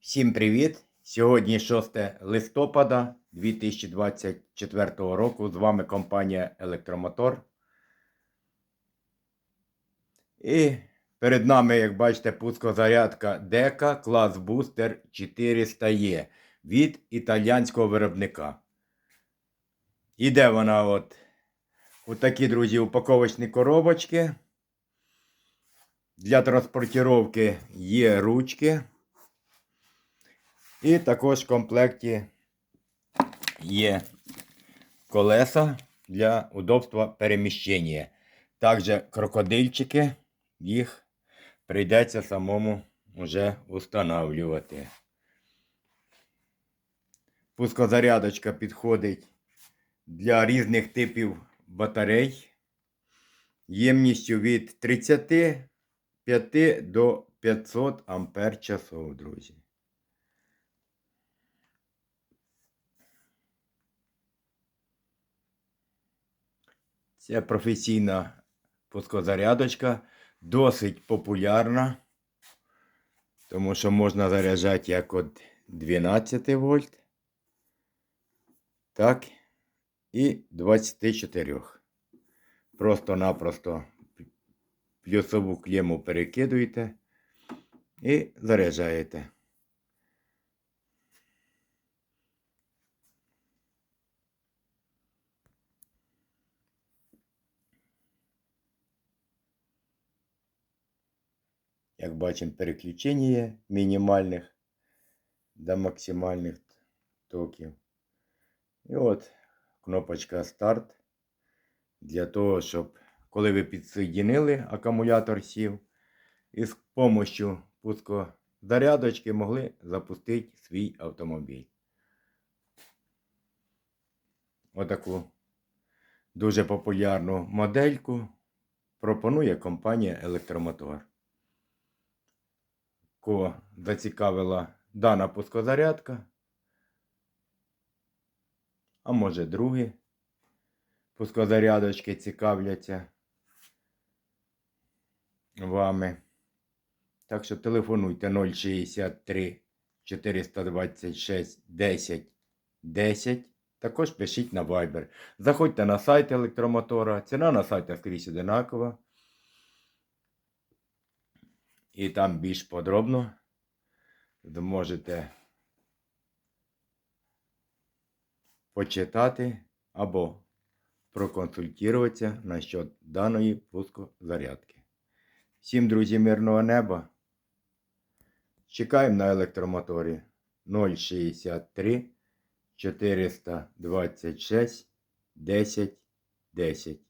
Всім привіт! Сьогодні 6 листопада 2024 року. З вами компанія Електромотор. І перед нами, як бачите, пускозарядка Дека клас Booster 400E від італійського виробника. Іде вона от у такі, друзі, упаковочні коробочки. Для транспортировки є ручки. І також в комплекті є колеса для удобства переміщення. Також крокодильчики, їх прийдеться самому вже встановлювати. Пускозарядочка підходить для різних типів батарей ємністю від 35 до 500 ампер часов, друзі. Це професійна пускозарядочка, досить популярна, тому що можна заряджати як від 12 вольт, так і 24. Просто-напросто плюсову клему перекидуєте і заряджаєте. Як бачимо, переключення мінімальних до максимальних токів. І от кнопочка старт для того, щоб коли ви підсоєдинили, акумулятор сів, і з допомогою пускозарядочки могли запустити свій автомобіль. Отаку дуже популярну модельку пропонує компанія Електромотор. Кого зацікавила дана пускозарядка, а може другі пускозарядочки цікавляться вами. Так що телефонуйте 063 426 10 10. Також пишіть на Viber. Заходьте на сайт електромотора. Ціна на сайті скрізь одинакова. І там більш подробно зможете почитати або проконсультуватися насчет даної пускозарядки. Всім, друзі, мирного неба. Чекаємо на електромоторі 063 426 10 10.